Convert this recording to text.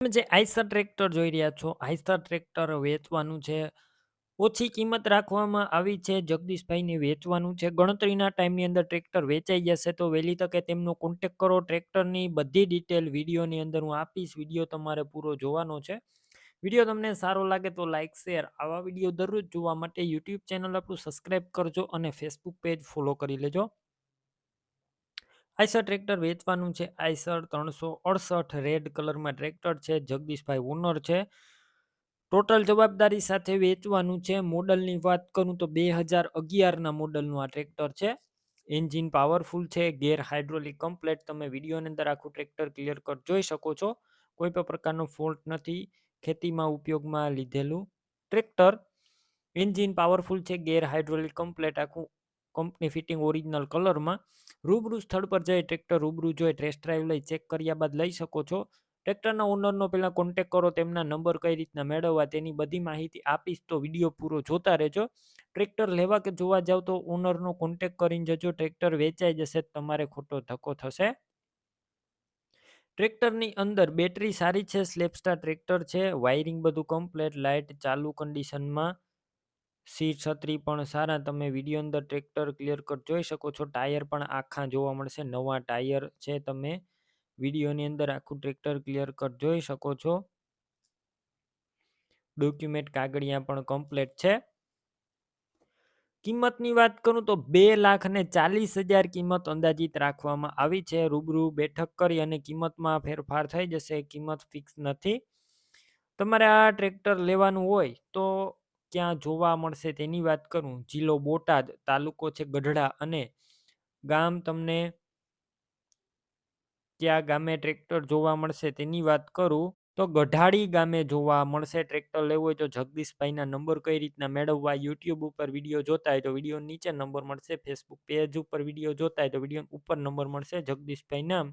તમે જે Eicher tractor જોઈ રહ્યા છો, આઈસર ટ્રેક્ટર વેચવાનું છે, ઓછી કિંમત રાખવામાં આવી છે, જગદીશભાઈને વેચવાનું છે, ગણતરીના ટાઈમની અંદર ટ્રેક્ટર વેચાઈ જશે તો વહેલી તકે તેમનો કોન્ટેક કરો, ટ્રેક્ટરની બધી ડિટેલ વિડીયોની અંદર હું આપીશ, વીડિયો તમારે પૂરો જોવાનો છે. વીડિયો તમને સારો લાગે તો લાઇક શેર આવા વીડિયો દરરોજ જોવા માટે યુટ્યુબ ચેનલ આપણું સબસ્ક્રાઈબ કરજો અને ફેસબુક પેજ ફોલો કરી લેજો. આઈસર ટ્રેક્ટર વેચવાનું છે. આઈસર ત્રણસો અડસઠ રેડ કલરમાં ટ્રેક્ટર છે. જગદીશભાઈ ઓનર છે. ટોટલ જવાબદારી સાથે વેચવાનું છે. મોડલની વાત કરું તો બે હજાર અગિયારના મોડલનું આ ટ્રેક્ટર છે. એન્જિન પાવરફુલ છે. Gear hydraulic complete. તમે વિડીયોની અંદર આખું ટ્રેક્ટર ક્લિયર કટ જોઈ શકો છો. કોઈ પણ પ્રકારનો ફોલ્ટ નથી. ખેતીમાં ઉપયોગમાં લીધેલું ટ્રેક્ટર. એન્જિન પાવરફુલ છે. Gear hydraulic complete. આખું કંપની ફિટિંગ ઓરિજિનલ કલરમાં રૂબરૂ સ્થળ પર જઈ ટ્રેક્ટર રૂબરૂ જોઈ ટેસ્ટ ડ્રાઈવ લઈ ચેક કર્યા બાદ લઈ શકો છો. ટ્રેક્ટરના ઓનરનો પહેલાં કોન્ટેક કરો, તેમના નંબર કઈ રીતના મેળવવા તેની બધી માહિતી આપીશ તો વીડિયો પૂરો જોતા રહેજો. ટ્રેક્ટર લેવા કે જોવા જાવ તો ઓનરનો કોન્ટેક કરીને જજો ટ્રેક્ટર વેચાઈ જશે તમારે ખોટો ધક્કો થશે. ટ્રેક્ટરની અંદર બેટરી સારી છે સ્લેપસ્ટાર ટ્રેક્ટર છે વાયરિંગ બધું કમ્પ્લેટ લાઇટ ચાલુ કન્ડિશનમાં સીટ છત્રી પણ સારા, તમે વીડિયો અંદર ટ્રેક્ટર ક્લિયર કટ જોઈ શકો છો. ટાયર પણ આખા જોવા મળશે. નવા ટાયર છે, તમે વિડીયોની અંદર આખું ટ્રેક્ટર ક્લિયર કટ જોઈ શકો છો. ડોક્યુમેન્ટ કાગળિયા પણ કમ્પ્લેટ છે. કિંમતની વાત કરું તો બે લાખ ને ચાલીસ હજાર કિંમત અંદાજિત રાખવામાં આવી છે. રૂબરૂ બેઠક કરી અને કિંમતમાં ફેરફાર થઈ જશે. કિંમત ફિક્સ નથી. તમારે આ ટ્રેક્ટર લેવાનું હોય તો ક્યાં જોવા મળશે તેની વાત કરું? જિલ્લો બોટાદ તાલુકો છે ગઢડા અને ગામ તમને કયા ગામે ટ્રેક્ટર જોવા મળશે તેની વાત કરું? તો ગઢાડી ગામે જોવા મળશે ટ્રેક્ટર લેવું હોય તો જગદીશભાઈના નંબર કઈ રીતના મેળવવા? યુટ્યુબ ઉપર વીડિયો જોતા હોય તો વીડિયો નીચે નંબર મળશે, ફેસબુક પેજ ઉપર વીડિયો જોતા હોય તો વીડિયો ઉપર નંબર મળશે જગદીશભાઈ નામ